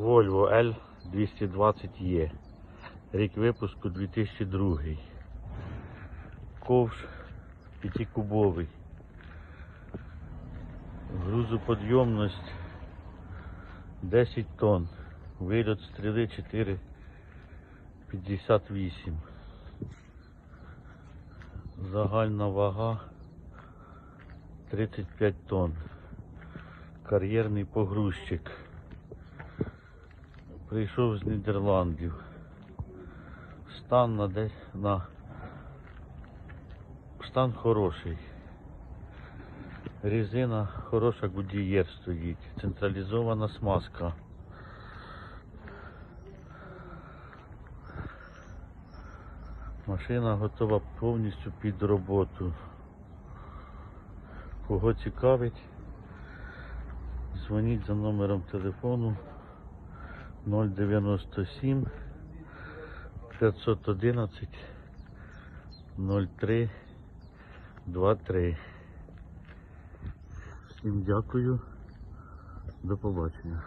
Volvo L220E. Рік випуску 2002. Ковш п'ятикубовий. Грузоподйомність 10 тонн. Вильот стріли 4,58. Загальна вага 35 тонн. Кар'єрний погрузчик. Прийшов з Нідерландів. Стан на десь на стан хороший. Резина хороша Гудієр стоїть. Централізована смазка. Машина готова повністю під роботу. Кого цікавить, дзвоніть за номером телефону 097 511 03 23. Всім дякую. До побачення.